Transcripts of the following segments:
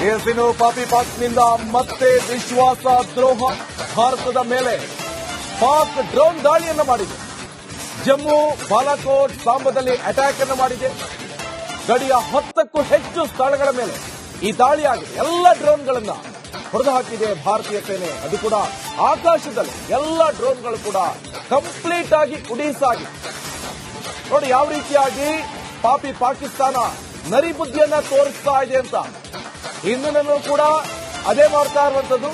ಪಾಪಿ ಪಾಕ್ನಿಂದ ಮತ್ತೆ ವಿಶ್ವಾಸ ದ್ರೋಹ ಭಾರತದ ಮೇಲೆ. ಪಾಕ್ ಡ್ರೋನ್ ದಾಳಿಯನ್ನು ಮಾಡಿದೆ. ಜಮ್ಮು ಬಾಲಾಕೋಟ್ ಸಾಂಬದಲ್ಲಿ ಅಟ್ಯಾಕ್ ಅನ್ನು ಮಾಡಿದೆ. ಗಡಿಯ ಹತ್ತಕ್ಕೂ ಹೆಚ್ಚು ಸ್ಥಳಗಳ ಮೇಲೆ ಈ ದಾಳಿಯಾಗಿದೆ ಎಲ್ಲ ಡ್ರೋನ್ಗಳನ್ನು ಹೊಡೆದು ಹಾಕಿದೆ ಭಾರತೀಯ ಸೇನೆ. ಅದು ಕೂಡ ಆಕಾಶದಲ್ಲಿ ಎಲ್ಲ ಡ್ರೋನ್ಗಳು ಕೂಡ ಕಂಪ್ಲೀಟ್ ಆಗಿ ಉಡೀಸಾಗಿದೆ ನೋಡಿ, ಯಾವ ರೀತಿಯಾಗಿ ಪಾಪಿ ಪಾಕಿಸ್ತಾನ ನರಿ ಬುದ್ಧಿಯನ್ನ ತೋರಿಸ್ತಾ ಇದೆ ಅಂತ. ಹಿಂದಿನಲ್ಲೂ ಕೂಡ ಅದೇ ಮಾಡ್ತಾ ಇರುವಂತದ್ದು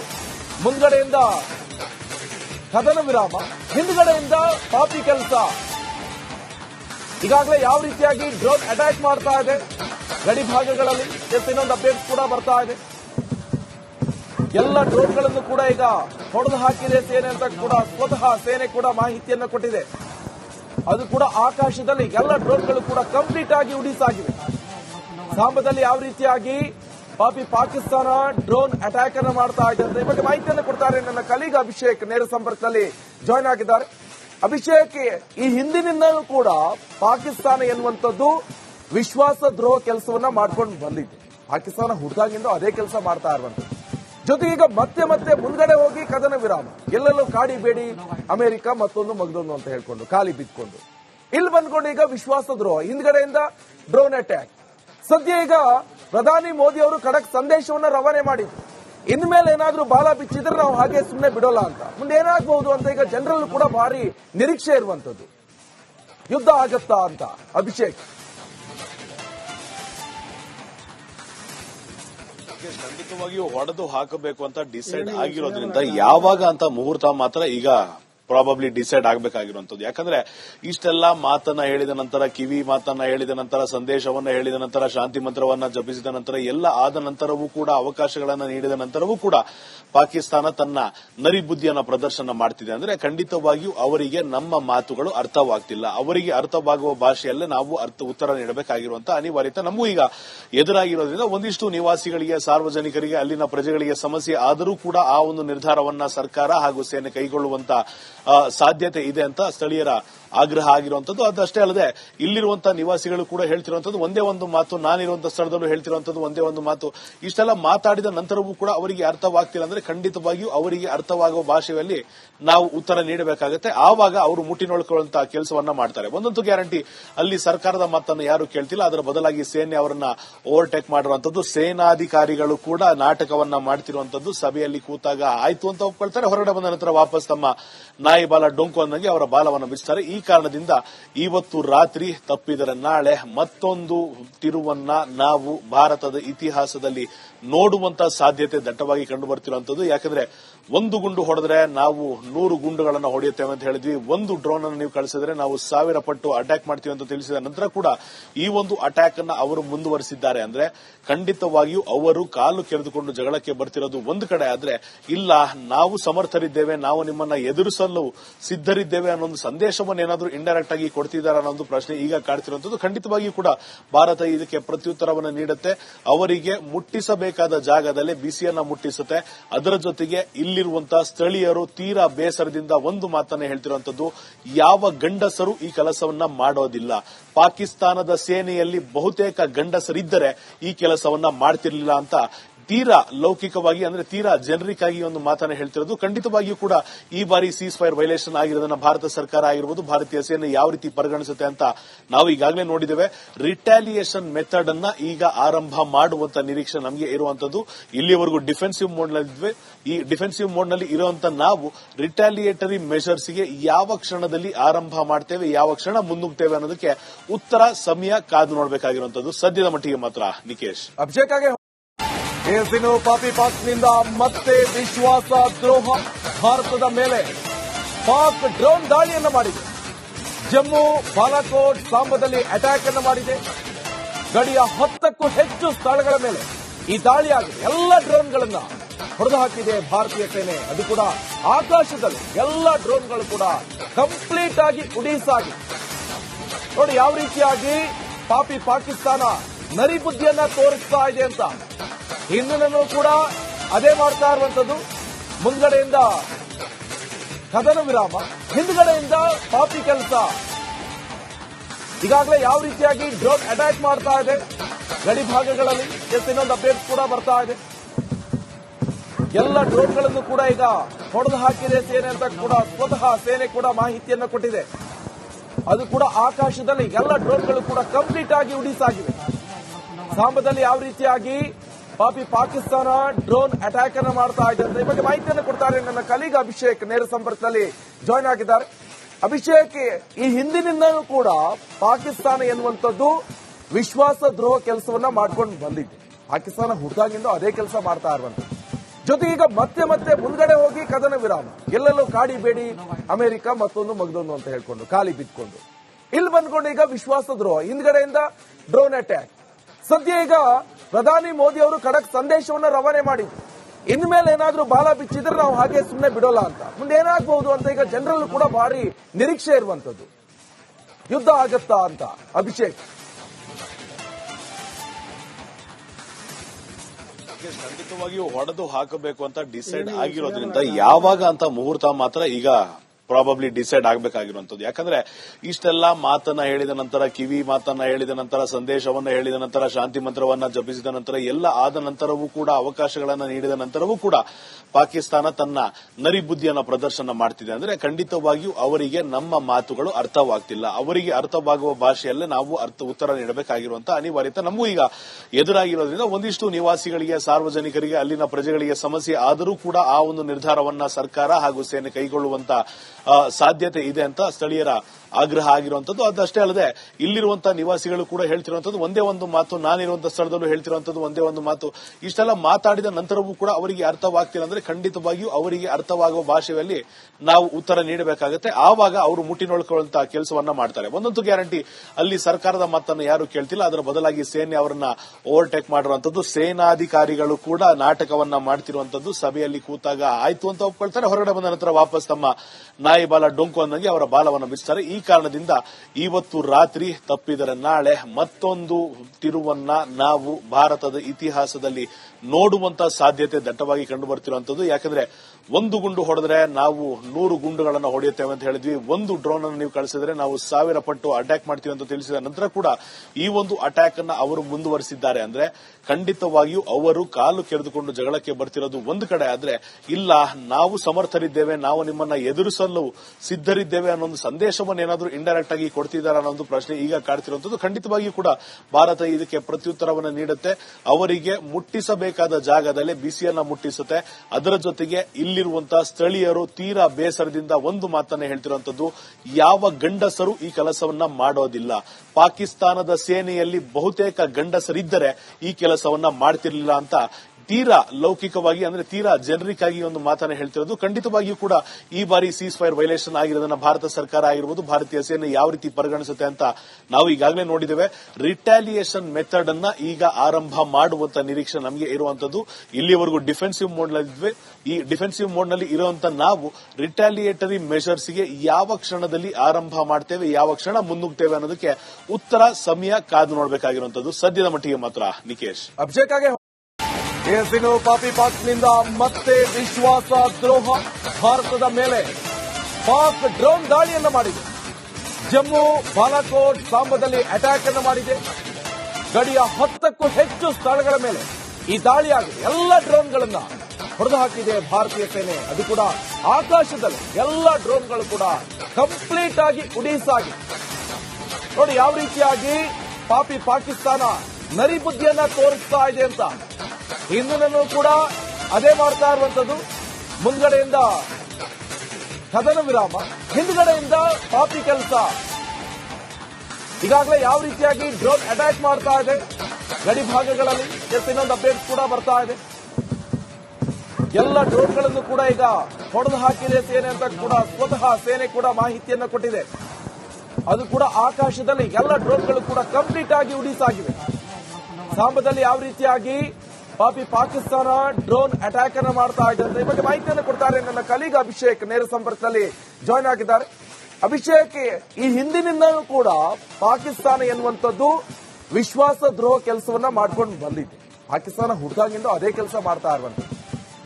ಮುಂದ್ಗಡೆಯಿಂದ ಕದನ ವಿರಾಮ, ಹಿಂದ್ಗಡೆಯಿಂದ ಪಾಪಿ ಕೆಲಸ. ಈಗಾಗಲೇ ಯಾವ ರೀತಿಯಾಗಿ ಡ್ರೋನ್ ಅಟ್ಯಾಕ್ ಮಾಡ್ತಾ ಇದೆ, ಗಡಿ ಭಾಗಗಳಲ್ಲಿ ಇನ್ನೊಂದು ಅಪ್ಡೇಟ್ ಕೂಡ ಬರ್ತಾ ಇದೆ. ಎಲ್ಲ ಡ್ರೋನ್ಗಳನ್ನು ಕೂಡ ಈಗ ಹೊಡೆದು ಹಾಕಿದೆ ಸೇನೆ ಅಂತ ಕೂಡ, ಸ್ವತಃ ಸೇನೆ ಕೂಡ ಮಾಹಿತಿಯನ್ನು ಕೊಟ್ಟಿದೆ. ಅದು ಕೂಡ ಆಕಾಶದಲ್ಲಿ ಎಲ್ಲ ಡ್ರೋನ್ಗಳು ಕೂಡ ಕಂಪ್ಲೀಟ್ ಆಗಿ ಉಡಿಸಾಗಿವೆ ಸಾಂಬದಲ್ಲಿ ಯಾವ ರೀತಿಯಾಗಿ ಪಾಪಿ ಪಾಕಿಸ್ತಾನ ಡ್ರೋನ್ ಅಟ್ಯಾಕ್ ಅನ್ನು ಮಾಡ್ತಾ ಇದೆ ಅಂತ ಈ ಬಗ್ಗೆ ಮಾಹಿತಿಯನ್ನು ಕೊಡ್ತಾರೆ. ನನ್ನ ಕಲೀಗ ಅಭಿಷೇಕ್ ನೇರ ಸಂಪರ್ಕದಲ್ಲಿ ಜಾಯ್ನ್ ಆಗಿದ್ದಾರೆ. ಅಭಿಷೇಕ್, ಈ ಹಿಂದಿನಿಂದಲೂ ಕೂಡ ಪಾಕಿಸ್ತಾನ ಎನ್ನುವಂಥದ್ದು ವಿಶ್ವಾಸ ದ್ರೋಹ ಕೆಲಸವನ್ನ ಮಾಡ್ಕೊಂಡು ಬಂದಿದೆ. ಪಾಕಿಸ್ತಾನ ಹುಡುಗಾಗಿಂದ ಅದೇ ಕೆಲಸ ಮಾಡ್ತಾ ಇರುವಂತದ್ದು ಜೊತೆಗೆ ಈಗ ಮತ್ತೆ ಮತ್ತೆ ಮುಂದ್ಗಡೆ ಹೋಗಿ ಕದನ ವಿರಾಮ. ಎಲ್ಲೆಲ್ಲೂ ಕಾಡಿ ಬೇಡಿ, ಅಮೆರಿಕ ಮತ್ತೊಂದು ಮಗದೊಂದು ಅಂತ ಹೇಳ್ಕೊಂಡು, ಖಾಲಿ ಬಿದ್ಕೊಂಡು ಇಲ್ಲಿ ಬಂದ್ಕೊಂಡು ಈಗ ವಿಶ್ವಾಸ ದ್ರೋಹ. ಹಿಂದ್ಗಡೆಯಿಂದ ಡ್ರೋನ್ ಅಟ್ಯಾಕ್ ಸದ್ಯ ಈಗ ಪ್ರಧಾನಿ ಮೋದಿ ಅವರು ಖಡಕ್ ಸಂದೇಶವನ್ನ ರವಾನೆ ಮಾಡಿದ್ರು. ಇನ್ಮೇಲೆ ಏನಾದ್ರೂ ಬಾಲ ಬಿಚ್ಚಿದ್ರೆ ನಾವು ಹಾಗೆ ಸುಮ್ಮನೆ ಬಿಡೋಲ್ಲ ಅಂತ. ಮುಂದೆ ಏನಾಗಬಹುದು ಅಂತ ಈಗ ಜನರಲ್ಲೂ ಕೂಡ ಭಾರಿ ನಿರೀಕ್ಷೆ ಇರುವಂತದ್ದು ಯುದ್ಧ ಆಗತ್ತಾ ಅಂತ ಅಭಿಷೇಕ್. ಖಂಡಿತವಾಗಿಯೂ ಹೊಡೆದು ಹಾಕಬೇಕು ಅಂತ ಡಿಸೈಡ್ ಆಗಿರೋದ್ರಿಂದ ಯಾವಾಗ ಅಂತ ಮುಹೂರ್ತ ಮಾತ್ರ ಈಗ ಪ್ರಾಬಬ್ಲಿ ಡಿಸೈಡ್ ಆಗಬೇಕಾಗಿರುವಂತದ್ದು ಯಾಕಂದ್ರೆ ಇಷ್ಟೆಲ್ಲ ಮಾತನ್ನ ಹೇಳಿದ ನಂತರ ಕಿವಿ ಮಾತನ್ನ ಹೇಳಿದ ನಂತರ ಸಂದೇಶವನ್ನ ಹೇಳಿದ ನಂತರ ಶಾಂತಿ ಮಂತ್ರವನ್ನ ಜಪಿಸಿದ ನಂತರ ಎಲ್ಲ ಆದ ನಂತರವೂ ಕೂಡ ಅವಕಾಶಗಳನ್ನ ನೀಡಿದ ನಂತರವೂ ಕೂಡ ಪಾಕಿಸ್ತಾನ ತನ್ನ ನರಿ ಬುದ್ಧಿಯನ್ನ ಪ್ರದರ್ಶನ ಮಾಡ್ತಿದೆ. ಅಂದ್ರೆ ಖಂಡಿತವಾಗಿಯೂ ಅವರಿಗೆ ನಮ್ಮ ಮಾತುಗಳು ಅರ್ಥವಾಗ್ತಿಲ್ಲ. ಅವರಿಗೆ ಅರ್ಥವಾಗುವ ಭಾಷೆಯಲ್ಲೇ ನಾವು ಅರ್ಥ ಉತ್ತರ ನೀಡಬೇಕಾಗಿರುವಂತಹ ಅನಿವಾರ್ಯತೆ ನಮಗೂ ಈಗ ಎದುರಾಗಿರೋದ್ರಿಂದ ಒಂದಿಷ್ಟು ನಿವಾಸಿಗಳಿಗೆ ಸಾರ್ವಜನಿಕರಿಗೆ ಅಲ್ಲಿನ ಪ್ರಜೆಗಳಿಗೆ ಸಮಸ್ಯೆ ಆದರೂ ಕೂಡ ಆ ಒಂದು ನಿರ್ಧಾರವನ್ನ ಸರ್ಕಾರ ಹಾಗೂ ಸೇನೆ ಕೈಗೊಳ್ಳುವಂತ ಆ, ಸಾಧ್ಯತೆ ಇದೆ ಅಂತ ಸ್ಥಳೀಯರ ಆಗ್ರಹ ಆಗಿರುವಂತದ್ದು. ಅದಷ್ಟೇ ಅಲ್ಲದೆ ಇಲ್ಲಿರುವಂತಹ ನಿವಾಸಿಗಳು ಕೂಡ ಹೇಳ್ತಿರುವಂತದ್ದು ಒಂದೇ ಒಂದು ಮಾತು, ನಾನಿರುವಂತಹ ಸ್ಥಳದಲ್ಲೂ ಹೇಳ್ತಿರುವಂತದ್ದು ಒಂದೇ ಒಂದು ಮಾತು. ಇಷ್ಟೆಲ್ಲ ಮಾತಾಡಿದ ನಂತರವೂ ಕೂಡ ಅವರಿಗೆ ಅರ್ಥವಾಗ್ತಿಲ್ಲ ಅಂದ್ರೆ ಖಂಡಿತವಾಗಿಯೂ ಅವರಿಗೆ ಅರ್ಥವಾಗುವ ಭಾಷೆಯಲ್ಲಿ ನಾವು ಉತ್ತರ ನೀಡಬೇಕಾಗುತ್ತೆ. ಆವಾಗ ಅವರು ಮುಟ್ಟಿ ನೋಡ್ಕೊಳ್ಳುವಂತಹ ಕೆಲಸವನ್ನ ಮಾಡ್ತಾರೆ. ಒಂದಂತೂ ಗ್ಯಾರಂಟಿ, ಅಲ್ಲಿ ಸರ್ಕಾರದ ಮಾತನ್ನು ಯಾರು ಕೇಳ್ತಿಲ್ಲ. ಅದರ ಬದಲಾಗಿ ಸೇನೆ ಅವರನ್ನ ಓವರ್ಟೇಕ್ ಮಾಡಿರುವಂತದ್ದು. ಸೇನಾಧಿಕಾರಿಗಳು ಕೂಡ ನಾಟಕವನ್ನ ಮಾಡ್ತಿರುವಂತದ್ದು. ಸಭೆಯಲ್ಲಿ ಕೂತಾಗ ಆಯ್ತು ಅಂತ ಒಪ್ಕೊಳ್ತಾರೆ. ಹೊರಗಡೆ ಬಂದ ನಂತರ ವಾಪಸ್ ತಮ್ಮ ನಾಯಿ ಬಾಲ ಡೊಂಕು ಅನ್ನಂಗೆ ಅವರ ಬಾಲವನ್ನು ಬಿಚ್ತಾರೆ. ಕಾರಣದಿಂದ ಇವತ್ತು ರಾತ್ರಿ ತಪ್ಪಿದರೆ ನಾಳೆ ಮತ್ತೊಂದು ತಿರುವನ್ನ ನಾವು ಭಾರತದ ಇತಿಹಾಸದಲ್ಲಿ ನೋಡುವಂತ ಸಾಧ್ಯತೆ ದಟ್ಟವಾಗಿ ಕಂಡು ಬರ್ತಿರುವಂತದ್ದು ಯಾಕಂದ್ರೆ ಒಂದು ಗುಂಡು ಹೊಡೆದ್ರೆ ನಾವು ನೂರು ಗುಂಡುಗಳನ್ನು ಹೊಡೆಯುತ್ತೇವೆ ಅಂತ ಹೇಳಿದ್ವಿ. ಒಂದು ಡ್ರೋನ್ ಅನ್ನು ನೀವು ಕಳಿಸಿದ್ರೆ ನಾವು ಸಾವಿರ ಪಟ್ಟು ಅಟ್ಯಾಕ್ ಮಾಡ್ತೀವಿ ಅಂತ ತಿಳಿಸಿದ ನಂತರ ಕೂಡ ಈ ಒಂದು ಅಟ್ಯಾಕ್ ಅನ್ನು ಅವರು ಮುಂದುವರೆಸಿದ್ದಾರೆ. ಅಂದ್ರೆ ಖಂಡಿತವಾಗಿಯೂ ಅವರು ಕಾಲು ಕೆರೆದುಕೊಂಡು ಜಗಳಕ್ಕೆ ಬರ್ತಿರೋದು ಒಂದು ಕಡೆ ಆದ್ರೆ, ಇಲ್ಲ, ನಾವು ಸಮರ್ಥರಿದ್ದೇವೆ, ನಾವು ನಿಮ್ಮನ್ನ ಎದುರಿಸಲು ಸಿದ್ಧರಿದ್ದೇವೆ ಅನ್ನೋ ಒಂದು ಸಂದೇಶವನ್ನು ಏನಾದರೂ ಇಂಡೈರೆಕ್ಟ್ ಆಗಿ ಕೊಡ್ತಿದ್ದಾರೆ ಅನ್ನೋ ಒಂದು ಪ್ರಶ್ನೆ ಈಗ ಕಾಡ್ತಿರುವಂತದ್ದು ಖಂಡಿತವಾಗಿಯೂ ಕೂಡ ಭಾರತ ಇದಕ್ಕೆ ಪ್ರತ್ಯುತ್ತರವನ್ನು ನೀಡುತ್ತೆ. ಅವರಿಗೆ ಮುಟ್ಟಿಸಬೇಕಾದ ಜಾಗದಲ್ಲಿ ಬಿಸಿಯನ್ನ ಮುಟ್ಟಿಸುತ್ತೆ. ಅದರ ಜೊತೆಗೆ ಇಲ್ಲಿರುವಂತಹ ಸ್ಥಳೀಯರು ತೀರಾ ಬೇಸರದಿಂದ ಒಂದು ಮಾತನ್ನ ಹೇಳ್ತಿರುವಂತದ್ದು ಯಾವ ಗಂಡಸರು ಈ ಕೆಲಸವನ್ನ ಮಾಡೋದಿಲ್ಲ. ಪಾಕಿಸ್ತಾನದ ಸೇನೆಯಲ್ಲಿ ಬಹುತೇಕ ಗಂಡಸರಿದ್ದರೆ ಈ ಕೆಲಸವನ್ನ ಮಾಡ್ತಿರ್ಲಿಲ್ಲ ಅಂತ ತೀರಾ ಲೌಕಿಕವಾಗಿ, ಅಂದ್ರೆ ತೀರಾ ಜನರಿಕ್ ಆಗಿ ಒಂದು ಮಾತನ್ನ ಹೇಳ್ತಿರೋದು. ಖಂಡಿತವಾಗಿಯೂ ಕೂಡ ಈ ಬಾರಿ ಸೀಸ್ ಫೈರ್ ವೈಲೇಷನ್ ಆಗಿರೋದನ್ನ ಭಾರತ ಸರ್ಕಾರ ಆಗಿರ್ಬೋದು, ಭಾರತೀಯ ಸೇನೆ ಯಾವ ರೀತಿ ಪರಿಗಣಿಸುತ್ತೆ ಅಂತ ನಾವು ಈಗಾಗಲೇ ನೋಡಿದ್ದೇವೆ. ರಿಟ್ಯಾಲಿಯೇಷನ್ ಮೆಥಡ್ ಅನ್ನ ಈಗ ಆರಂಭ ಮಾಡುವಂತ ನಿರೀಕ್ಷೆ ನಮಗೆ ಇರುವಂತದ್ದು. ಇಲ್ಲಿವರೆಗೂ ಡಿಫೆನ್ಸಿವ್ ಮೋಡ್ ನಲ್ಲಿದ್ವಿ. ಈ ಡಿಫೆನ್ಸಿವ್ ಮೋಡ್ನಲ್ಲಿ ಇರುವಂತ ನಾವು ರಿಟ್ಯಾಲಿಯೇಟರಿ ಮೆಷರ್ಸ್ಗೆ ಯಾವ ಕ್ಷಣದಲ್ಲಿ ಆರಂಭ ಮಾಡ್ತೇವೆ, ಯಾವ ಕ್ಷಣ ಮುನ್ನುಗ್ತೇವೆ ಅನ್ನೋದಕ್ಕೆ ಉತ್ತರ ಸಮಯ ಕಾದು ನೋಡಬೇಕಾಗಿರುವಂತದ್ದು. ಸದ್ಯದ ಮಟ್ಟಿಗೆ ಮಾತ್ರ, ನಿಕೇಶ್. ಅಭಿಷೇಕ್ ಇನ್ನು ಪಾಪಿ ಪಾಕ್ನಿಂದ ಮತ್ತೆ ವಿಶ್ವಾಸ ದ್ರೋಹ ಭಾರತದ ಮೇಲೆ. ಪಾಕ್ ಡ್ರೋನ್ ದಾಳಿಯನ್ನು ಮಾಡಿದೆ. ಜಮ್ಮು ಬಾಲಾಕೋಟ್ ಸಾಂಬದಲ್ಲಿ ಅಟ್ಯಾಕ್ ಅನ್ನು ಮಾಡಿದೆ. ಗಡಿಯ ಹತ್ತಕ್ಕೂ ಹೆಚ್ಚು ಸ್ಥಳಗಳ ಮೇಲೆ ಈ ದಾಳಿಯಾಗಿದೆ ಎಲ್ಲ ಡ್ರೋನ್ಗಳನ್ನು ಹೊಡೆದು ಹಾಕಿದೆ ಭಾರತೀಯ ಸೇನೆ. ಅದು ಕೂಡ ಆಕಾಶದಲ್ಲಿ ಎಲ್ಲ ಡ್ರೋನ್ಗಳು ಕೂಡ ಕಂಪ್ಲೀಟ್ ಆಗಿ ಉಡೀಸಾಗಿ ನೋಡಿ, ಯಾವ ರೀತಿಯಾಗಿ ಪಾಪಿ ಪಾಕಿಸ್ತಾನ ನರಿ ಬುದ್ಧಿಯನ್ನ ತೋರಿಸ್ತಾ ಇದೆ ಅಂತ. ಹಿಂದಿನಲ್ಲೂ ಕೂಡ ಅದೇ ಮಾಡ್ತಾ ಇರುವಂತದ್ದು ಮುಂದ್ಗಡೆಯಿಂದ ಕದನ ವಿರಾಮ, ಹಿಂದ್ಗಡೆಯಿಂದ ಪಾಪಿ ಕೆಲಸ. ಈಗಾಗಲೇ ಯಾವ ರೀತಿಯಾಗಿ ಡ್ರೋನ್ ಅಟ್ಯಾಕ್ ಮಾಡ್ತಾ ಇದೆ, ಗಡಿ ಭಾಗಗಳಲ್ಲಿ, ಎಸ್ ಇನ್ನೊಂದು ಅಪ್ಡೇಟ್ ಕೂಡ ಬರ್ತಾ ಇದೆ. ಎಲ್ಲ ಡ್ರೋನ್ಗಳನ್ನು ಕೂಡ ಈಗ ಹೊಡೆದು ಹಾಕಿದೆ ಸೇನೆ ಅಂತ ಕೂಡ, ಸ್ವತಃ ಸೇನೆ ಕೂಡ ಮಾಹಿತಿಯನ್ನು ಕೊಟ್ಟಿದೆ. ಅದು ಕೂಡ ಆಕಾಶದಲ್ಲಿ ಎಲ್ಲ ಡ್ರೋನ್ಗಳು ಕೂಡ ಕಂಪ್ಲೀಟ್ ಆಗಿ ಉಡಿಸಾಗಿವೆ. ಸಾಂಬದಲ್ಲಿ ಯಾವ ರೀತಿಯಾಗಿ ಪಾಪಿ ಪಾಕಿಸ್ತಾನ ಡ್ರೋನ್ ಅಟ್ಯಾಕ್ ಅನ್ನು ಮಾಡ್ತಾ ಇದೆ ಅಂತ ಈ ಬಗ್ಗೆ ಮಾಹಿತಿಯನ್ನು ಕೊಡ್ತಾರೆ ನನ್ನ ಕಲೀಗ್ ಅಭಿಷೇಕ್ ನೇರ ಸಂಪರ್ಕದಲ್ಲಿ ಜಾಯ್ನ್ ಆಗಿದ್ದಾರೆ. ಅಭಿಷೇಕ್, ಈ ಹಿಂದಿನಿಂದಲೂ ಕೂಡ ಪಾಕಿಸ್ತಾನ ಎನ್ನುವಂಥದ್ದು ವಿಶ್ವಾಸ ದ್ರೋಹ ಕೆಲಸವನ್ನ ಮಾಡ್ಕೊಂಡು ಬಂದಿದೆ. ಪಾಕಿಸ್ತಾನ ಹುಟ್ಟಾಗಿಂದ ಅದೇ ಕೆಲಸ ಮಾಡ್ತಾ ಇರುವಂತದ್ದು ಜೊತೆಗೆ ಈಗ ಮತ್ತೆ ಮತ್ತೆ ಮುಂದ್ಗಡೆ ಹೋಗಿ ಕದನ ವಿರಾಮ. ಎಲ್ಲೆಲ್ಲೂ ಕಾಡಿ ಬೇಡಿ, ಅಮೆರಿಕ ಮತ್ತೊಂದು ಮಗದೊಂದು ಅಂತ ಹೇಳ್ಕೊಂಡು, ಖಾಲಿ ಬಿದ್ಕೊಂಡು. ಇಲ್ಲಿ ಬಂದ್ಕೊಂಡು ಈಗ ವಿಶ್ವಾಸ ದ್ರೋಹ. ಹಿಂದ್ಗಡೆಯಿಂದ ಡ್ರೋನ್ ಅಟ್ಯಾಕ್ ಸದ್ಯ ಈಗ ಪ್ರಧಾನಿ ಮೋದಿ ಅವರು ಖಡಕ್ ಸಂದೇಶವನ್ನು ರವಾನೆ ಮಾಡಿ ಇನ್ಮೇಲೆ ಏನಾದ್ರೂ ಬಾಲ ಬಿಚ್ಚಿದ್ರೆ ನಾವು ಹಾಗೆ ಸುಮ್ಮನೆ ಬಿಡೋಲ್ಲ ಅಂತ. ಮುಂದೆ ಏನಾಗಬಹುದು ಅಂತ ಈಗ ಜನರಲ್ಲೂ ಕೂಡ ಭಾರಿ ನಿರೀಕ್ಷೆ ಇರುವಂತದ್ದು ಯುದ್ಧ ಆಗತ್ತಾ ಅಂತ ಅಭಿಷೇಕ್. ಖಂಡಿತವಾಗಿಯೂ ಹೊಡೆದು ಹಾಕಬೇಕು ಅಂತ ಡಿಸೈಡ್ ಆಗಿರೋದ್ರಿಂದ ಯಾವಾಗ ಅಂತ ಮುಹೂರ್ತ ಮಾತ್ರ ಈಗ ಪ್ರಾಬಬ್ಲಿ ಡಿಸೈಡ್ ಆಗಬೇಕಾಗಿರುವಂತದ್ದು ಯಾಕಂದ್ರೆ ಇಷ್ಟೆಲ್ಲ ಮಾತನ್ನ ಹೇಳಿದ ನಂತರ ಕಿವಿ ಮಾತನ್ನ ಹೇಳಿದ ನಂತರ ಸಂದೇಶವನ್ನ ಹೇಳಿದ ನಂತರ ಶಾಂತಿ ಮಂತ್ರವನ್ನ ಜಪಿಸಿದ ನಂತರ ಎಲ್ಲ ಆದ ನಂತರವೂ ಕೂಡ ಅವಕಾಶಗಳನ್ನ ನೀಡಿದ ನಂತರವೂ ಕೂಡ ಪಾಕಿಸ್ತಾನ ತನ್ನ ನರಿಬುದ್ಧಿಯನ್ನ ಪ್ರದರ್ಶನ ಮಾಡ್ತಿದೆ. ಅಂದ್ರೆ ಖಂಡಿತವಾಗಿಯೂ ಅವರಿಗೆ ನಮ್ಮ ಮಾತುಗಳು ಅರ್ಥವಾಗ್ತಿಲ್ಲ. ಅವರಿಗೆ ಅರ್ಥವಾಗುವ ಭಾಷೆಯಲ್ಲೇ ನಾವು ಅರ್ಥ ಉತ್ತರ ನೀಡಬೇಕಾಗಿರುವಂತಹ ಅನಿವಾರ್ಯತೆ ನಮಗೂ ಈಗ ಎದುರಾಗಿರೋದ್ರಿಂದ ಒಂದಿಷ್ಟು ನಿವಾಸಿಗಳಿಗೆ ಸಾರ್ವಜನಿಕರಿಗೆ ಅಲ್ಲಿನ ಪ್ರಜೆಗಳಿಗೆ ಸಮಸ್ಯೆ ಆದರೂ ಕೂಡ ಆ ಒಂದು ನಿರ್ಧಾರವನ್ನ ಸರ್ಕಾರ ಹಾಗೂ ಸೇನೆ ಕೈಗೊಳ್ಳುವಂತ ಆ, ಸಾಧ್ಯತೆ ಇದೆ ಅಂತ ಸ್ಥಳೀಯರ ಆಗ್ರಹ ಆಗಿರುವಂತದ್ದು. ಅದಷ್ಟೇ ಅಲ್ಲದೆ ಇಲ್ಲಿರುವಂತಹ ನಿವಾಸಿಗಳು ಕೂಡ ಹೇಳ್ತಿರುವಂತದ್ದು ಒಂದೇ ಒಂದು ಮಾತು ನಾನಿರುವಂತಹ ಸ್ಥಳದಲ್ಲೂ ಹೇಳ್ತಿರುವಂತದ್ದು ಒಂದೇ ಒಂದು ಮಾತು. ಇಷ್ಟೆಲ್ಲ ಮಾತಾಡಿದ ನಂತರವೂ ಕೂಡ ಅವರಿಗೆ ಅರ್ಥವಾಗ್ತಿಲ್ಲ ಅಂದ್ರೆ ಖಂಡಿತವಾಗಿಯೂ ಅವರಿಗೆ ಅರ್ಥವಾಗುವ ಭಾಷೆಯಲ್ಲಿ ನಾವು ಉತ್ತರ ನೀಡಬೇಕಾಗುತ್ತೆ. ಆವಾಗ ಅವರು ಮುಟ್ಟಿ ನೋಡ್ಕೊಳ್ಳುವಂತಹ ಕೆಲಸವನ್ನ ಮಾಡ್ತಾರೆ. ಒಂದಂತೂ ಗ್ಯಾರಂಟಿ, ಅಲ್ಲಿ ಸರ್ಕಾರದ ಮಾತನ್ನು ಯಾರು ಕೇಳ್ತಿಲ್ಲ. ಅದರ ಬದಲಾಗಿ ಸೇನೆ ಅವರನ್ನ ಓವರ್ಟೇಕ್ ಮಾಡಿರುವಂತದ್ದು. ಸೇನಾಧಿಕಾರಿಗಳು ಕೂಡ ನಾಟಕವನ್ನ ಮಾಡ್ತಿರುವಂತದ್ದು. ಸಭೆಯಲ್ಲಿ ಕೂತಾಗ ಆಯ್ತು ಅಂತ ಒಪ್ಕೊಳ್ತಾರೆ. ಹೊರಗಡೆ ಬಂದ ನಂತರ ವಾಪಸ್ ತಮ್ಮ ನಾಯಿ ಬಾಲ ಡೊಂಕು ಅಂದಂಗೆ ಅವರ ಬಾಲವನ್ನು ಬಿಸ್ತಾರೆ ಈ ಕಾರಣದಿಂದ ಇವತ್ತು ರಾತ್ರಿ ತಪ್ಪಿದರೆ ನಾಳೆ ಮತ್ತೊಂದು ತಿರುವನ್ನ ನಾವು ಭಾರತದ ಇತಿಹಾಸದಲ್ಲಿ ನೋಡುವಂತ ಸಾಧ್ಯತೆ ದಟ್ಟವಾಗಿ ಕಂಡು ಬರ್ತಿರುವಂತದ್ದು. ಯಾಕಂದ್ರೆ ಒಂದು ಗುಂಡು ಹೊಡೆದ್ರೆ ನಾವು ನೂರು ಗುಂಡುಗಳನ್ನು ಹೊಡೆಯುತ್ತೇವೆ ಅಂತ ಹೇಳಿದ್ವಿ. ಒಂದು ಡ್ರೋನ್ ಅನ್ನು ನೀವು ಕಳಿಸಿದ್ರೆ ನಾವು ಸಾವಿರ ಪಟ್ಟು ಅಟ್ಯಾಕ್ ಮಾಡ್ತೀವಿ ಅಂತ ತಿಳಿಸಿದ ನಂತರ ಕೂಡ ಈ ಒಂದು ಅಟ್ಯಾಕ್ ಅನ್ನ ಅವರು ಮುಂದುವರಿಸಿದ್ದಾರೆ. ಅಂದ್ರೆ ಖಂಡಿತವಾಗಿಯೂ ಅವರು ಕಾಲು ಕೆರೆದುಕೊಂಡು ಜಗಳಕ್ಕೆ ಬರ್ತಿರೋದು ಒಂದು ಕಡೆ ಆದ್ರೆ, ಇಲ್ಲ, ನಾವು ಸಮರ್ಥರಿದ್ದೇವೆ, ನಾವು ನಿಮ್ಮನ್ನ ಎದುರಿಸಲು ಸಿದ್ಧರಿದ್ದೇವೆ ಅನ್ನೋ ಒಂದು ಸಂದೇಶವನ್ನು ಏನಾದರೂ ಇಂಡೈರೆಕ್ಟ್ ಆಗಿ ಕೊಡ್ತಿದ್ದಾರೆ ಅನ್ನೋ ಒಂದು ಪ್ರಶ್ನೆ ಈಗ ಕಾಡ್ತಿರುವಂತದ್ದು ಖಂಡಿತವಾಗಿಯೂ ಕೂಡ ಭಾರತ ಇದಕ್ಕೆ ಪ್ರತ್ಯುತ್ತರವನ್ನು ನೀಡುತ್ತೆ. ಅವರಿಗೆ ಮುಟ್ಟಿಸಬೇಕಾದ ಜಾಗದಲ್ಲಿ ಬಿಸಿಯನ್ನ ಮುಟ್ಟಿಸುತ್ತೆ. ಅದರ ಜೊತೆಗೆ ಇಲ್ಲಿರುವಂತಹ ಸ್ಥಳೀಯರು ತೀರಾ ಬೇಸರದಿಂದ ಒಂದು ಮಾತನ್ನ ಹೇಳ್ತಿರುವಂತದ್ದು ಯಾವ ಗಂಡಸರು ಈ ಕೆಲಸವನ್ನ ಮಾಡೋದಿಲ್ಲ. ಪಾಕಿಸ್ತಾನದ ಸೇನೆಯಲ್ಲಿ ಬಹುತೇಕ ಗಂಡಸರಿದ್ದರೆ ಈ ಕೆಲಸವನ್ನ ಮಾಡ್ತಿರ್ಲಿಲ್ಲ ಅಂತ ತೀರಾ ಲೌಕಿಕವಾಗಿ, ಅಂದ್ರೆ ತೀರಾ ಜನರಿಕ್ ಆಗಿ ಒಂದು ಮಾತನ್ನ ಹೇಳ್ತಿರೋದು. ಖಂಡಿತವಾಗಿಯೂ ಕೂಡ ಈ ಬಾರಿ ಸೀಸ್ ಫೈರ್ ವೈಲೇಷನ್ ಆಗಿರೋದನ್ನ ಭಾರತ ಸರ್ಕಾರ ಆಗಿರ್ಬೋದು, ಭಾರತೀಯ ಸೇನೆ ಯಾವ ರೀತಿ ಪರಿಗಣಿಸುತ್ತೆ ಅಂತ ನಾವು ಈಗಾಗಲೇ ನೋಡಿದ್ದೇವೆ. ರಿಟಾಲಿಯೇಷನ್ ಮೆಥಡ್ ಅನ್ನ ಈಗ ಆರಂಭ ಮಾಡುವಂತ ನಿರೀಕ್ಷೆ ನಮಗೆ ಇರುವಂತದ್ದು. ಇಲ್ಲಿವರೆಗೂ ಡಿಫೆನ್ಸಿವ್ ಮೋಡ್ ನಲ್ಲಿದ್ವಿ. ಈ ಡಿಫೆನ್ಸಿವ್ ಮೋಡ್ನಲ್ಲಿ ಇರುವಂತ ನಾವು ರಿಟ್ಯಾಲಿಯೇಟರಿ ಮೆಷರ್ಸ್ಗೆ ಯಾವ ಕ್ಷಣದಲ್ಲಿ ಆರಂಭ ಮಾಡ್ತೇವೆ, ಯಾವ ಕ್ಷಣ ಮುನ್ನುಗ್ತೇವೆ ಅನ್ನೋದಕ್ಕೆ ಉತ್ತರ ಸಮಯ ಕಾದು ನೋಡಬೇಕಾಗಿರುವಂತದ್ದು. ಸದ್ಯದ ಮಟ್ಟಿಗೆ ಮಾತ್ರ. ನಿಕೇಶ್. ಅಭಿಷೇಕ್ ಆಗಿ ಎಸ್ ಇನ್ನು ಪಾಪಿ ಪಾಕ್ನಿಂದ ಮತ್ತೆ ವಿಶ್ವಾಸ ದ್ರೋಹ ಭಾರತದ ಮೇಲೆ. ಪಾಕ್ ಡ್ರೋನ್ ದಾಳಿಯನ್ನು ಮಾಡಿದೆ. ಜಮ್ಮು ಬಾಲಾಕೋಟ್ ಸಾಂಬದಲ್ಲಿ ಅಟ್ಯಾಕ್ ಅನ್ನು ಮಾಡಿದೆ. ಗಡಿಯ ಹತ್ತಕ್ಕೂ ಹೆಚ್ಚು ಸ್ಥಳಗಳ ಮೇಲೆ ಈ ದಾಳಿಯಾಗಿದೆ ಎಲ್ಲ ಡ್ರೋನ್ಗಳನ್ನ ಹೊಡೆದು ಹಾಕಿದೆ ಭಾರತೀಯ ಸೇನೆ. ಅದು ಕೂಡ ಆಕಾಶದಲ್ಲಿ ಎಲ್ಲ ಡ್ರೋನ್ಗಳು ಕೂಡ ಕಂಪ್ಲೀಟ್ ಆಗಿ ಉಡೀಸಾಗಿದೆ ನೋಡಿ, ಯಾವ ರೀತಿಯಾಗಿ ಪಾಪಿ ಪಾಕಿಸ್ತಾನ ನರಿಬುದ್ಧಿಯನ್ನ ತೋರಿಸ್ತಾ ಇದೆ ಅಂತ. ಹಿಂದಿನೂ ಕೂಡ ಅದೇ ಮಾಡ್ತಾ ಇರುವಂತದ್ದು ಮುಂದ್ಗಡೆಯಿಂದ ಕದನ ವಿರಾಮ, ಹಿಂದ್ಗಡೆಯಿಂದ ಪಾಪಿ ಕೆಲಸ. ಈಗಾಗಲೇ ಯಾವ ರೀತಿಯಾಗಿ ಡ್ರೋನ್ ಅಟ್ಯಾಕ್ ಮಾಡ್ತಾ ಇದೆ, ಗಡಿ ಭಾಗಗಳಲ್ಲಿ ಎಸ್ ಇನ್ನೊಂದು ಅಪ್ಡೇಟ್ ಕೂಡ ಬರ್ತಾ ಇದೆ. ಎಲ್ಲ ಡ್ರೋನ್ಗಳನ್ನು ಕೂಡ ಈಗ ಹೊಡೆದು ಹಾಕಿದೆ ಸೇನೆ ಅಂತ ಕೂಡ, ಸ್ವತಃ ಸೇನೆ ಕೂಡ ಮಾಹಿತಿಯನ್ನು ಕೊಟ್ಟಿದೆ. ಅದು ಕೂಡ ಆಕಾಶದಲ್ಲಿ ಎಲ್ಲ ಡ್ರೋನ್ಗಳು ಕೂಡ ಕಂಪ್ಲೀಟ್ ಆಗಿ ಉಡಿಸಾಗಿವೆ ಸಾಂಬದಲ್ಲಿ ಯಾವ ರೀತಿಯಾಗಿ ಪಾಪಿ ಪಾಕಿಸ್ತಾನ ಡ್ರೋನ್ ಅಟ್ಯಾಕ್ ಅನ್ನು ಮಾಡ್ತಾ ಇದೆ ಅಂತ ಈ ಬಗ್ಗೆ ಮಾಹಿತಿಯನ್ನು ಕೊಡ್ತಾರೆ ನನ್ನ ಕಲೀಗ್ ಅಭಿಷೇಕ್ ನೇರ ಸಂಪರ್ಕದಲ್ಲಿ ಜಾಯ್ನ್ ಆಗಿದ್ದಾರೆ. ಅಭಿಷೇಕ್, ಈ ಹಿಂದಿನಿಂದಲೂ ಕೂಡ ಪಾಕಿಸ್ತಾನ ಎನ್ನುವಂಥದ್ದು ವಿಶ್ವಾಸ ದ್ರೋಹ ಕೆಲಸವನ್ನ ಮಾಡ್ಕೊಂಡು ಬಂದಿದೆ. ಪಾಕಿಸ್ತಾನ ಹುಡುಗಾಗಿಂದ ಅದೇ ಕೆಲಸ ಮಾಡ್ತಾ ಇರುವಂತ.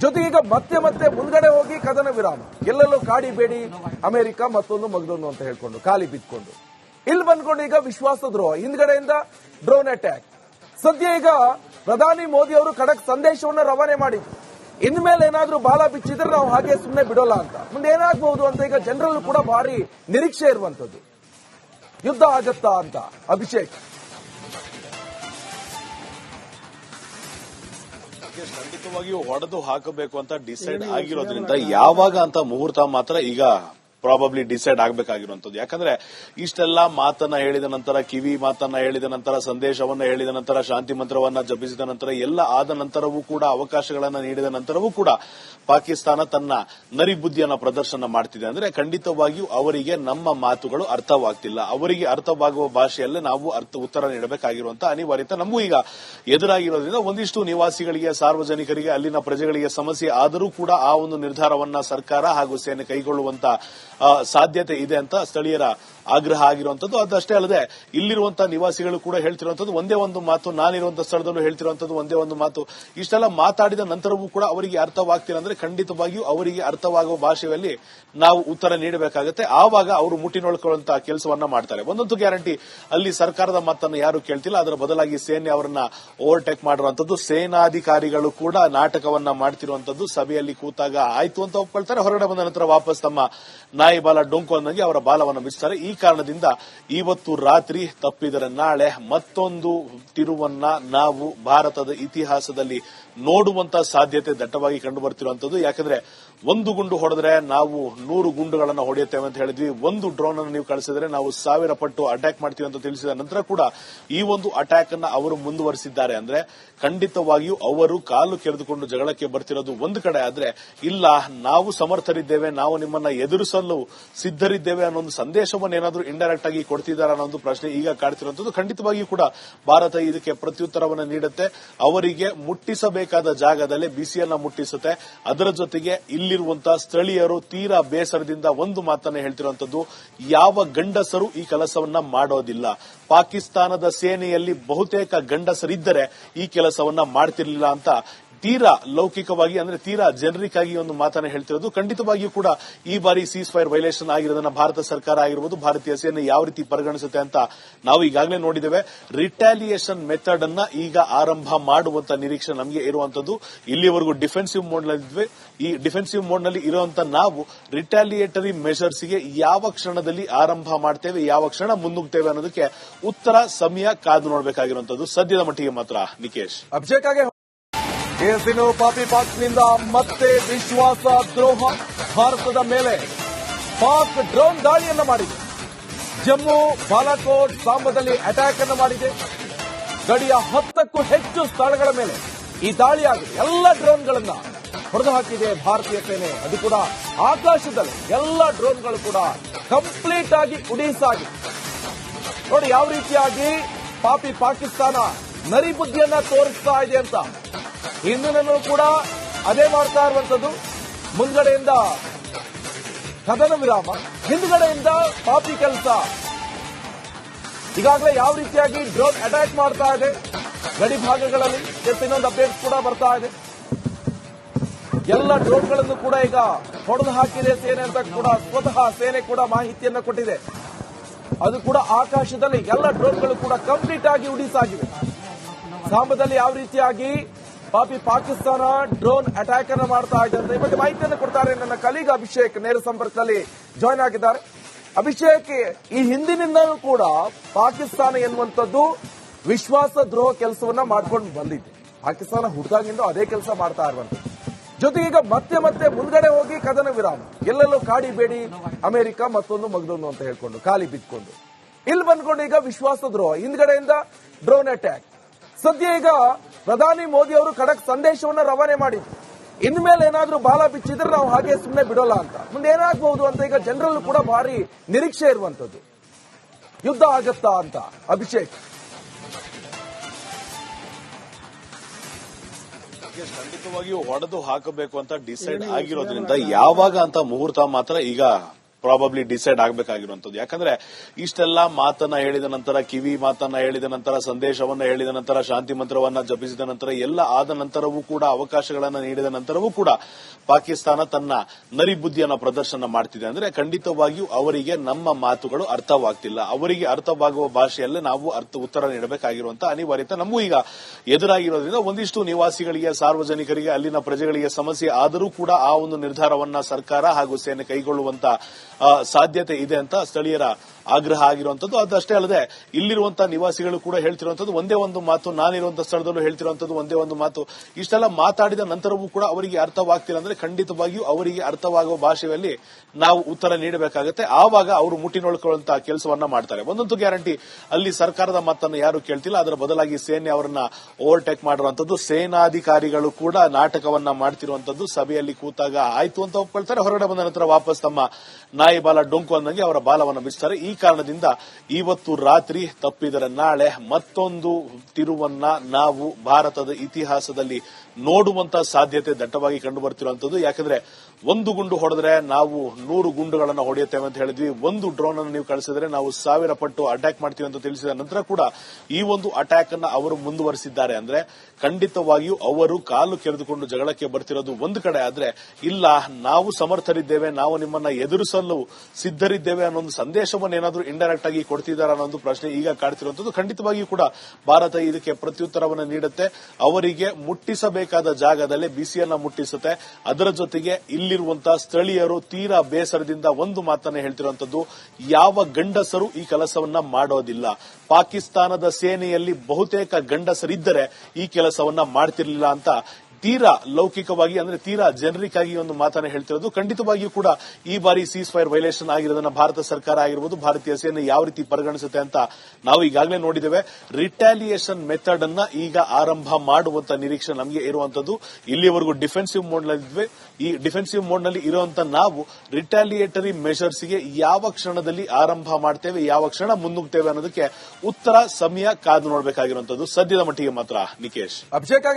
ಜೊತೆಗೆ ಈಗ ಮತ್ತೆ ಮತ್ತೆ ಮುಂದ್ಗಡೆ ಹೋಗಿ ಕದನ ವಿರಾಮ. ಎಲ್ಲೆಲ್ಲೂ ಕಾಡಿ ಬೇಡಿ, ಅಮೆರಿಕ ಮತ್ತೊಂದು ಮಗದೊಂದು ಅಂತ ಹೇಳ್ಕೊಂಡು, ಖಾಲಿ ಬಿದ್ಕೊಂಡು ಇಲ್ಲಿ ಬಂದ್ಕೊಂಡು ಈಗ ವಿಶ್ವಾಸ ದ್ರೋಹ. ಹಿಂದ್ಗಡೆಯಿಂದ ಡ್ರೋನ್ ಅಟ್ಯಾಕ್. ಸದ್ಯ ಈಗ ಪ್ರಧಾನಿ ಮೋದಿ ಅವರು ಖಡಕ್ ಸಂದೇಶವನ್ನು ರವಾನೆ ಮಾಡಿ ಇನ್ಮೇಲೆ ಏನಾದ್ರೂ ಬಾಲ ಬಿಚ್ಚಿದ್ರೆ ನಾವು ಹಾಗೆ ಸುಮ್ಮನೆ ಬಿಡೋಲ್ಲ ಅಂತ. ಮುಂದೆ ಏನಾಗಬಹುದು ಅಂತ ಈಗ ಜನರಲ್ಲೂ ಕೂಡ ಭಾರಿ ನಿರೀಕ್ಷೆ ಇರುವಂತದ್ದು ಯುದ್ಧ ಆಗತ್ತಾ ಅಂತ ಅಭಿಷೇಕ್. ಖಂಡಿತವಾಗಿಯೂ ಹೊಡೆದು ಹಾಕಬೇಕು ಅಂತ ಡಿಸೈಡ್ ಆಗಿರೋದ್ರಿಂದ ಯಾವಾಗ ಅಂತ ಮುಹೂರ್ತ ಮಾತ್ರ ಈಗ ಪ್ರಾಬಬ್ಲಿ ಡಿಸೈಡ್ ಆಗಬೇಕಾಗಿರುವಂತದ್ದು ಯಾಕಂದ್ರೆ ಇಷ್ಟೆಲ್ಲ ಮಾತನ್ನ ಹೇಳಿದ ನಂತರ ಕಿವಿ ಮಾತನ್ನ ಹೇಳಿದ ನಂತರ ಸಂದೇಶವನ್ನ ಹೇಳಿದ ನಂತರ ಶಾಂತಿ ಮಂತ್ರವನ್ನ ಜಪಿಸಿದ ನಂತರ ಎಲ್ಲ ಆದ ನಂತರವೂ ಕೂಡ ಅವಕಾಶಗಳನ್ನ ನೀಡಿದ ನಂತರವೂ ಕೂಡ ಪಾಕಿಸ್ತಾನ ತನ್ನ ನರಿಬುದ್ಧಿಯನ್ನ ಪ್ರದರ್ಶನ ಮಾಡ್ತಿದೆ. ಅಂದ್ರೆ ಖಂಡಿತವಾಗಿಯೂ ಅವರಿಗೆ ನಮ್ಮ ಮಾತುಗಳು ಅರ್ಥವಾಗ್ತಿಲ್ಲ. ಅವರಿಗೆ ಅರ್ಥವಾಗುವ ಭಾಷೆಯಲ್ಲೇ ನಾವು ಅರ್ಥ ಉತ್ತರ ನೀಡಬೇಕಾಗಿರುವಂತಹ ಅನಿವಾರ್ಯತೆ ನಮಗೂ ಈಗ ಎದುರಾಗಿರೋದ್ರಿಂದ ಒಂದಿಷ್ಟು ನಿವಾಸಿಗಳಿಗೆ ಸಾರ್ವಜನಿಕರಿಗೆ ಅಲ್ಲಿನ ಪ್ರಜೆಗಳಿಗೆ ಸಮಸ್ಯೆ ಆದರೂ ಕೂಡ ಆ ಒಂದು ನಿರ್ಧಾರವನ್ನ ಸರ್ಕಾರ ಹಾಗೂ ಸೇನೆ ಕೈಗೊಳ್ಳುವಂತ ಆ, ಸಾಧ್ಯತೆ ಇದೆ ಅಂತ ಸ್ಥಳೀಯರ ಆಗ್ರಹ ಆಗಿರುವಂತದ್ದು ಅದಷ್ಟೇ ಅಲ್ಲದೆ ಇಲ್ಲಿರುವಂತಹ ನಿವಾಸಿಗಳು ಕೂಡ ಹೇಳ್ತಿರುವಂತದ್ದು ಒಂದೇ ಒಂದು ಮಾತು ನಾನಿರುವಂತಹ ಸ್ಥಳದಲ್ಲೂ ಹೇಳ್ತಿರುವಂತದ್ದು ಒಂದೇ ಒಂದು ಮಾತು. ಇಷ್ಟೆಲ್ಲ ಮಾತಾಡಿದ ನಂತರವೂ ಕೂಡ ಅವರಿಗೆ ಅರ್ಥವಾಗ್ತಿಲ್ಲ ಖಂಡಿತವಾಗಿಯೂ ಅವರಿಗೆ ಅರ್ಥವಾಗುವ ಭಾಷೆಯಲ್ಲಿ ನಾವು ಉತ್ತರ ನೀಡಬೇಕಾಗುತ್ತೆ. ಆವಾಗ ಅವರು ಮುಟ್ಟಿನೊಳ್ಕೊಳ್ಳುವಂತಹ ಕೆಲಸವನ್ನ ಮಾಡ್ತಾರೆ. ಒಂದೊಂದು ಗ್ಯಾರಂಟಿ, ಅಲ್ಲಿ ಸರ್ಕಾರದ ಮಾತನ್ನು ಯಾರು ಕೇಳ್ತಿಲ್ಲ. ಅದರ ಬದಲಾಗಿ ಸೇನೆ ಅವರನ್ನ ಓವರ್ಟೇಕ್ ಮಾಡಿರುವಂತದ್ದು ಸೇನಾಧಿಕಾರಿಗಳು ಕೂಡ ನಾಟಕವನ್ನ ಮಾಡ್ತಿರುವಂತದ್ದು ಸಭೆಯಲ್ಲಿ ಕೂತಾಗ ಆಯ್ತು ಅಂತ ಒಪ್ಕೊಳ್ತಾರೆ. ಹೊರಗಡೆ ಬಂದ ನಂತರ ವಾಪಸ್ ತಮ್ಮ ನಾಯಿ ಬಾಲ ಡೊಂಕು ಅನ್ನಂಗೆ ಅವರ ಬಾಲವನ್ನು ಮಿಸ್ತಾರೆ ಈ ಕಾರಣದಿಂದ ಇವತ್ತು ರಾತ್ರಿ ತಪ್ಪಿದರೆ ನಾಳೆ ಮತ್ತೊಂದು ತಿರುವನ್ನ ನಾವು ಭಾರತದ ಇತಿಹಾಸದಲ್ಲಿ ನೋಡುವಂತ ಸಾಧ್ಯತೆ ದಟ್ಟವಾಗಿ ಕಂಡು ಬರ್ತಿರುವಂತದ್ದು. ಯಾಕಂದ್ರೆ ಒಂದು ಗುಂಡು ಹೊಡೆದ್ರೆ ನಾವು ನೂರು ಗುಂಡುಗಳನ್ನು ಹೊಡೆಯುತ್ತೇವೆ ಅಂತ ಹೇಳಿದ್ವಿ. ಒಂದು ಡ್ರೋನ್ ಅನ್ನು ನೀವು ಕಳಿಸಿದ್ರೆ ನಾವು ಸಾವಿರ ಪಟ್ಟು ಅಟ್ಯಾಕ್ ಮಾಡ್ತೀವಿ ಅಂತ ತಿಳಿಸಿದ ನಂತರ ಕೂಡ ಈ ಒಂದು ಅಟ್ಯಾಕ್ ಅನ್ನ ಅವರು ಮುಂದುವರೆಸಿದ್ದಾರೆ. ಅಂದ್ರೆ ಖಂಡಿತವಾಗಿಯೂ ಅವರು ಕಾಲು ಕೆರೆದುಕೊಂಡು ಜಗಳಕ್ಕೆ ಬರ್ತಿರೋದು ಒಂದು ಕಡೆ ಆದ್ರೆ, ಇಲ್ಲ, ನಾವು ಸಮರ್ಥರಿದ್ದೇವೆ, ನಾವು ನಿಮ್ಮನ್ನ ಎದುರಿಸಲು ಸಿದ್ಧರಿದ್ದೇವೆ ಅನ್ನೋ ಒಂದು ಸಂದೇಶವನ್ನು ಏನಾದರೂ ಇಂಡೈರೆಕ್ಟ್ ಆಗಿ ಕೊಡ್ತಿದ್ದಾರೆ ಅನ್ನೋ ಒಂದು ಪ್ರಶ್ನೆ ಈಗ ಕಾಡ್ತಿರುವಂತದ್ದು. ಖಂಡಿತವಾಗಿಯೂ ಕೂಡ ಭಾರತ ಇದಕ್ಕೆ ಪ್ರತ್ಯುತ್ತರವನ್ನು ನೀಡುತ್ತೆ. ಅವರಿಗೆ ಮುಟ್ಟಿಸಬೇಕಾದ ಜಾಗದಲ್ಲಿ ಬಿಸಿಯನ್ನ ಮುಟ್ಟಿಸುತ್ತೆ. ಅದರ ಜೊತೆಗೆ ಇಲ್ಲಿರುವಂತಹ ಸ್ಥಳೀಯರು ತೀರಾ ಬೇಸರದಿಂದ ಒಂದು ಮಾತನ್ನ ಹೇಳ್ತಿರುವಂತದ್ದು, ಯಾವ ಗಂಡಸರು ಈ ಕೆಲಸವನ್ನ ಮಾಡೋದಿಲ್ಲ. ಪಾಕಿಸ್ತಾನದ ಸೇನೆಯಲ್ಲಿ ಬಹುತೇಕ ಗಂಡಸರಿದ್ದರೆ ಈ ಕೆಲಸವನ್ನ ಮಾಡ್ತಿರ್ಲಿಲ್ಲ ಅಂತ ತೀರಾ ಲೌಕಿಕವಾಗಿ, ಅಂದ್ರೆ ತೀರಾ ಜನರಿಕ್ ಆಗಿ ಒಂದು ಮಾತನ್ನ ಹೇಳ್ತಿರೋದು. ಖಂಡಿತವಾಗಿಯೂ ಕೂಡ ಈ ಬಾರಿ ಸೀಸ್ ಫೈರ್ ವೈಲೇಷನ್ ಆಗಿರೋದನ್ನ ಭಾರತ ಸರ್ಕಾರ ಆಗಿರ್ಬೋದು, ಭಾರತೀಯ ಸೇನೆ ಯಾವ ರೀತಿ ಪರಿಗಣಿಸುತ್ತೆ ಅಂತ ನಾವು ಈಗಾಗಲೇ ನೋಡಿದ್ದೇವೆ. ರಿಟ್ಯಾಲಿಯೇಷನ್ ಮೆಥಡ್ ಅನ್ನ ಈಗ ಆರಂಭ ಮಾಡುವಂತ ನಿರೀಕ್ಷೆ ನಮಗೆ ಇರುವಂತದ್ದು. ಇಲ್ಲಿವರೆಗೂ ಡಿಫೆನ್ಸಿವ್ ಮೋಡ್ ನಲ್ಲಿದ್ವಿ. ಈ ಡಿಫೆನ್ಸಿವ್ ಮೋಡ್ನಲ್ಲಿ ಇರುವಂತ ನಾವು ರಿಟ್ಯಾಲಿಯೇಟರಿ ಮೆಷರ್ಸ್ಗೆ ಯಾವ ಕ್ಷಣದಲ್ಲಿ ಆರಂಭ ಮಾಡ್ತೇವೆ, ಯಾವ ಕ್ಷಣ ಮುನ್ನುಗ್ತೇವೆ ಅನ್ನೋದಕ್ಕೆ ಉತ್ತರ ಸಮಯ ಕಾದು ನೋಡಬೇಕಾಗಿರುವಂತದ್ದು. ಸದ್ಯದ ಮಟ್ಟಿಗೆ ಮಾತ್ರ, ನಿಕೇಶ್. ಅಭಿಷೇಕ್ ಪಾಪಿ ಪಾಕ್ನಿಂದ ಮತ್ತೆ ವಿಶ್ವಾಸ ದ್ರೋಹ ಭಾರತದ ಮೇಲೆ. ಪಾಕ್ ಡ್ರೋನ್ ದಾಳಿಯನ್ನು ಮಾಡಿದೆ. ಜಮ್ಮು ಬಾಲಾಕೋಟ್ ಸಾಂಬದಲ್ಲಿ ಅಟ್ಯಾಕ್ ಅನ್ನು ಮಾಡಿದೆ. ಗಡಿಯ ಹತ್ತಕ್ಕೂ ಹೆಚ್ಚು ಸ್ಥಳಗಳ ಮೇಲೆ ಈ ದಾಳಿಯಾಗಿ ಎಲ್ಲ ಡ್ರೋನ್ಗಳನ್ನು ಹೊಡೆದು ಹಾಕಿದೆ ಭಾರತೀಯ ಸೇನೆ. ಅದು ಕೂಡ ಆಕಾಶದಲ್ಲಿ ಎಲ್ಲ ಡ್ರೋನ್ಗಳು ಕೂಡ ಕಂಪ್ಲೀಟ್ ಆಗಿ ಉಡೀಸಾಗಿದೆ ನೋಡಿ, ಯಾವ ರೀತಿಯಾಗಿ ಪಾಪಿ ಪಾಕಿಸ್ತಾನ ನರಿ ಬುದ್ಧಿಯನ್ನ ತೋರಿಸ್ತಾ ಇದೆ ಅಂತ. ಹಿಂದಿನಲ್ಲೂ ಕೂಡ ಅದೇ ಮಾಡ್ತಾ ಇರುವಂತದ್ದು ಮುಂದ್ಗಡೆಯಿಂದ ಕದನ ವಿರಾಮ, ಹಿಂದ್ಗಡೆಯಿಂದ ಪಾಪಿ ಕೆಲಸ. ಈಗಾಗಲೇ ಯಾವ ರೀತಿಯಾಗಿ ಡ್ರೋನ್ ಅಟ್ಯಾಕ್ ಮಾಡ್ತಾ ಇದೆ. ಗಡಿ ಭಾಗಗಳಲ್ಲಿ ಇನ್ನೊಂದು ಅಪ್ಡೇಟ್ ಕೂಡ ಬರ್ತಾ ಇದೆ. ಎಲ್ಲ ಡ್ರೋನ್ಗಳನ್ನು ಕೂಡ ಈಗ ಹೊಡೆದು ಹಾಕಿದೆ ಸೇನೆ ಅಂತ ಕೂಡ, ಸ್ವತಃ ಸೇನೆ ಕೂಡ ಮಾಹಿತಿಯನ್ನು ಕೊಟ್ಟಿದೆ. ಅದು ಕೂಡ ಆಕಾಶದಲ್ಲಿ ಎಲ್ಲ ಡ್ರೋನ್ಗಳು ಕೂಡ ಕಂಪ್ಲೀಟ್ ಆಗಿ ಉಡೀಸಾಗಿವೆ ಸಾಂಬದಲ್ಲಿ ಯಾವ ರೀತಿಯಾಗಿ ಪಾಪಿ ಪಾಕಿಸ್ತಾನ ಡ್ರೋನ್ ಅಟ್ಯಾಕ್ ಅನ್ನು ಮಾಡ್ತಾ ಇದೆ ಅಂತ ಈ ಬಗ್ಗೆ ಮಾಹಿತಿಯನ್ನು ಕೊಡ್ತಾರೆ ನನ್ನ ಕಲೀಗ ಅಭಿಷೇಕ್ ನೇರ ಸಂಪರ್ಕದಲ್ಲಿ ಜಾಯ್ನ್ ಆಗಿದ್ದಾರೆ. ಅಭಿಷೇಕ್, ಈ ಹಿಂದಿನಿಂದಲೂ ಕೂಡ ಪಾಕಿಸ್ತಾನ ಎನ್ನುವಂಥದ್ದು ವಿಶ್ವಾಸ ದ್ರೋಹ ಕೆಲಸವನ್ನ ಮಾಡ್ಕೊಂಡು ಬಂದಿದೆ. ಪಾಕಿಸ್ತಾನ ಹುಡುಗಾಗಿಂದ ಅದೇ ಕೆಲಸ ಮಾಡ್ತಾ ಇರುವಂತ. ಜೊತೆಗೆ ಈಗ ಮತ್ತೆ ಮತ್ತೆ ಮುಂದ್ಗಡೆ ಹೋಗಿ ಕದನ ವಿರಾಮ. ಎಲ್ಲೆಲ್ಲೋ ಕಾಡಿ ಬೇಡಿ, ಅಮೆರಿಕ ಮತ್ತೊಂದು ಮಗದೊಂದು ಅಂತ ಹೇಳ್ಕೊಂಡು, ಖಾಲಿ ಬಿದ್ಕೊಂಡು. ಇಲ್ಲಿ ಬಂದ್ಕೊಂಡು ಈಗ ವಿಶ್ವಾಸ ದ್ರೋಹ. ಹಿಂದ್ಗಡೆಯಿಂದ ಡ್ರೋನ್ ಅಟ್ಯಾಕ್ ಸದ್ಯ ಈಗ ಪ್ರಧಾನಿ ಮೋದಿ ಅವರು ಖಡಕ್ ಸಂದೇಶವನ್ನ ರವಾನೆ ಮಾಡಿ ಇನ್ಮೇಲೆ ಏನಾದ್ರೂ ಬಾಲ ಬಿಚ್ಚಿದ್ರೆ ನಾವು ಹಾಗೆ ಸುಮ್ಮನೆ ಬಿಡೋಲ್ಲ ಅಂತ. ಮುಂದೆ ಏನಾಗಬಹುದು ಅಂತ ಈಗ ಜನರಲ್ಲೂ ಕೂಡ ಭಾರಿ ನಿರೀಕ್ಷೆ ಇರುವಂತದ್ದು ಯುದ್ಧ ಆಗತ್ತಾ ಅಂತ ಅಭಿಷೇಕ್. ಖಂಡಿತವಾಗಿಯೂ ಹೊಡೆದು ಹಾಕಬೇಕು ಅಂತ ಡಿಸೈಡ್ ಆಗಿರೋದ್ರಿಂದ ಯಾವಾಗ ಅಂತ ಮುಹೂರ್ತ ಮಾತ್ರ ಈಗ ಪ್ರಾಬಬ್ಲಿ ಡಿಸೈಡ್ ಆಗಬೇಕಾಗಿರುವಂತದ್ದು ಯಾಕಂದ್ರೆ ಇಷ್ಟೆಲ್ಲ ಮಾತನ್ನ ಹೇಳಿದ ನಂತರ ಕಿವಿ ಮಾತನ್ನ ಹೇಳಿದ ನಂತರ ಸಂದೇಶವನ್ನ ಹೇಳಿದ ನಂತರ ಶಾಂತಿ ಮಂತ್ರವನ್ನ ಜಪಿಸಿದ ನಂತರ ಎಲ್ಲ ಆದ ನಂತರವೂ ಕೂಡ ಅವಕಾಶಗಳನ್ನ ನೀಡಿದ ನಂತರವೂ ಕೂಡ ಪಾಕಿಸ್ತಾನ ತನ್ನ ನರಿಬುದ್ಧಿಯನ್ನ ಪ್ರದರ್ಶನ ಮಾಡ್ತಿದೆ. ಅಂದ್ರೆ ಖಂಡಿತವಾಗಿಯೂ ಅವರಿಗೆ ನಮ್ಮ ಮಾತುಗಳು ಅರ್ಥವಾಗ್ತಿಲ್ಲ. ಅವರಿಗೆ ಅರ್ಥವಾಗುವ ಭಾಷೆಯಲ್ಲೇ ನಾವು ಅರ್ಥ ಉತ್ತರ ನೀಡಬೇಕಾಗಿರುವಂತಹ ಅನಿವಾರ್ಯತೆ ನಮಗೂ ಈಗ ಎದುರಾಗಿರೋದ್ರಿಂದ ಒಂದಿಷ್ಟು ನಿವಾಸಿಗಳಿಗೆ ಸಾರ್ವಜನಿಕರಿಗೆ ಅಲ್ಲಿನ ಪ್ರಜೆಗಳಿಗೆ ಸಮಸ್ಯೆ ಆದರೂ ಕೂಡ ಆ ಒಂದು ನಿರ್ಧಾರವನ್ನ ಸರ್ಕಾರ ಹಾಗೂ ಸೇನೆ ಕೈಗೊಳ್ಳುವಂತ ಆ, ಸಾಧ್ಯತೆ ಇದೆ ಅಂತ ಸ್ಥಳೀಯರ ಆಗ್ರಹ ಆಗಿರುವಂತದ್ದು. ಅದಷ್ಟೇ ಅಲ್ಲದೆ, ಇಲ್ಲಿರುವಂತಹ ನಿವಾಸಿಗಳು ಕೂಡ ಹೇಳ್ತಿರುವಂತದ್ದು ಒಂದೇ ಒಂದು ಮಾತು, ನಾನಿರುವಂತಹ ಸ್ಥಳದಲ್ಲೂ ಹೇಳ್ತಿರುವಂತದ್ದು ಒಂದೇ ಒಂದು ಮಾತು. ಇಷ್ಟೆಲ್ಲ ಮಾತಾಡಿದ ನಂತರವೂ ಕೂಡ ಅವರಿಗೆ ಅರ್ಥವಾಗ್ತಿಲ್ಲ ಅಂದ್ರೆ ಖಂಡಿತವಾಗಿಯೂ ಅವರಿಗೆ ಅರ್ಥವಾಗುವ ಭಾಷೆಯಲ್ಲಿ ನಾವು ಉತ್ತರ ನೀಡಬೇಕಾಗುತ್ತೆ. ಆವಾಗ ಅವರು ಮುಟ್ಟಿ ನೋಡ್ಕೊಳ್ಳುವಂತಹ ಕೆಲಸವನ್ನ ಮಾಡ್ತಾರೆ. ಒಂದಂತೂ ಗ್ಯಾರಂಟಿ, ಅಲ್ಲಿ ಸರ್ಕಾರದ ಮಾತನ್ನು ಯಾರು ಕೇಳ್ತಿಲ್ಲ. ಅದರ ಬದಲಾಗಿ ಸೇನೆ ಅವರನ್ನ ಓವರ್ಟೇಕ್ ಮಾಡಿರುವಂತದ್ದು. ಸೇನಾಧಿಕಾರಿಗಳು ಕೂಡ ನಾಟಕವನ್ನ ಮಾಡ್ತಿರುವಂತದ್ದು. ಸಭೆಯಲ್ಲಿ ಕೂತಾಗ, ಆಯ್ತು ಅಂತ ಒಪ್ಕೊಳ್ತಾರೆ. ಹೊರಗಡೆ ಬಂದ ನಂತರ ವಾಪಸ್ ತಮ್ಮ ನಾಯಿ ಬಾಲ ಡೊಂಕು ಅಂದಂಗೆ ಅವರ ಬಾಲವನ್ನು ಬಿಚ್ತಾರೆ. ಈ ಕಾರಣದಿಂದ ಇವತ್ತು ರಾತ್ರಿ ತಪ್ಪಿದರೆ ನಾಳೆ ಮತ್ತೊಂದು ತಿರುವನ್ನ ನಾವು ಭಾರತದ ಇತಿಹಾಸದಲ್ಲಿ ನೋಡುವಂತ ಸಾಧ್ಯತೆ ದಟ್ಟವಾಗಿ ಕಂಡು ಬರ್ತಿರುವಂತದ್ದು ಯಾಕಂದ್ರೆ ಒಂದು ಗುಂಡು ಹೊಡೆದ್ರೆ ನಾವು ನೂರು ಗುಂಡುಗಳನ್ನು ಹೊಡೆಯುತ್ತೇವೆ ಅಂತ ಹೇಳಿದ್ವಿ. ಒಂದು ಡ್ರೋನ್ ಅನ್ನು ನೀವು ಕಳಿಸಿದ್ರೆ ನಾವು ಸಾವಿರ ಪಟ್ಟು ಅಟ್ಯಾಕ್ ಮಾಡ್ತೀವಿ ಅಂತ ತಿಳಿಸಿದ ನಂತರ ಕೂಡ ಈ ಒಂದು ಅಟ್ಯಾಕ್ ಅನ್ನ ಅವರು ಮುಂದುವರೆಸಿದ್ದಾರೆ. ಅಂದ್ರೆ ಖಂಡಿತವಾಗಿಯೂ ಅವರು ಕಾಲು ಕೆರೆದುಕೊಂಡು ಜಗಳಕ್ಕೆ ಬರ್ತಿರೋದು ಒಂದು ಕಡೆ ಆದ್ರೆ, ಇಲ್ಲ, ನಾವು ಸಮರ್ಥರಿದ್ದೇವೆ, ನಾವು ನಿಮ್ಮನ್ನ ಎದುರಿಸಲು ಸಿದ್ಧರಿದ್ದೇವೆ ಅನ್ನೋ ಒಂದು ಸಂದೇಶವನ್ನು ಏನಾದರೂ ಇಂಡೈರೆಕ್ಟ್ ಆಗಿ ಕೊಡ್ತಿದ್ದಾರೆ ಅನ್ನೋ ಒಂದು ಪ್ರಶ್ನೆ ಈಗ ಕಾಡ್ತಿರುವಂತದ್ದು ಖಂಡಿತವಾಗಿಯೂ ಕೂಡ ಭಾರತ ಇದಕ್ಕೆ ಪ್ರತ್ಯುತ್ತರವನ್ನು ನೀಡುತ್ತೆ. ಅವರಿಗೆ ಮುಟ್ಟಿಸಬೇಕಾದ ಜಾಗದಲ್ಲಿ ಬಿಸಿಯನ್ನ ಮುಟ್ಟಿಸುತ್ತೆ. ಅದರ ಜೊತೆಗೆ ಇಲ್ಲಿರುವಂತಹ ಸ್ಥಳೀಯರು ತೀರಾ ಬೇಸರದಿಂದ ಒಂದು ಮಾತನ್ನ ಹೇಳ್ತಿರುವಂತದ್ದು, ಯಾವ ಗಂಡಸರು ಈ ಕೆಲಸವನ್ನ ಮಾಡೋದಿಲ್ಲ. ಪಾಕಿಸ್ತಾನದ ಸೇನೆಯಲ್ಲಿ ಬಹುತೇಕ ಗಂಡಸರಿದ್ದರೆ ಈ ಕೆಲಸವನ್ನ ಮಾಡ್ತಿರ್ಲಿಲ್ಲ ಅಂತ ತೀರಾ ಲೌಕಿಕವಾಗಿ, ಅಂದ್ರೆ ತೀರಾ ಜನರಿಕ್ ಆಗಿ ಒಂದು ಮಾತನ್ನ ಹೇಳ್ತಿರೋದು. ಖಂಡಿತವಾಗಿಯೂ ಕೂಡ ಈ ಬಾರಿ ಸೀಸ್ ಫೈರ್ ವೈಲೇಷನ್ ಆಗಿರೋದನ್ನ ಭಾರತ ಸರ್ಕಾರ ಆಗಿರ್ಬೋದು, ಭಾರತೀಯ ಸೇನೆ ಯಾವ ರೀತಿ ಪರಿಗಣಿಸುತ್ತೆ ಅಂತ ನಾವು ಈಗಾಗಲೇ ನೋಡಿದ್ದೇವೆ. ರಿಟ್ಯಾಲಿಯೇಷನ್ ಮೆಥಡ್ ಅನ್ನ ಈಗ ಆರಂಭ ಮಾಡುವಂತ ನಿರೀಕ್ಷೆ ನಮಗೆ ಇರುವಂತದ್ದು ಇಲ್ಲಿವರೆಗೂ ಡಿಫೆನ್ಸಿವ್ ಮೋಡ್ ನಲ್ಲಿದ್ವಿ. ಈ ಡಿಫೆನ್ಸಿವ್ ಮೋಡ್ನಲ್ಲಿ ಇರುವಂತ ನಾವು ರಿಟ್ಯಾಲಿಯೇಟರಿ ಮೆಷರ್ಸ್ಗೆ ಯಾವ ಕ್ಷಣದಲ್ಲಿ ಆರಂಭ ಮಾಡ್ತೇವೆ, ಯಾವ ಕ್ಷಣ ಮುನ್ನುಗ್ತೇವೆ ಅನ್ನೋದಕ್ಕೆ ಉತ್ತರ ಸಮಯ ಕಾದು ನೋಡಬೇಕಾಗಿರುವಂತದ್ದು ಸದ್ಯದ ಮಟ್ಟಿಗೆ ಮಾತ್ರ, ನಿಕೇಶ್. ಅಭಿಷೇಕ್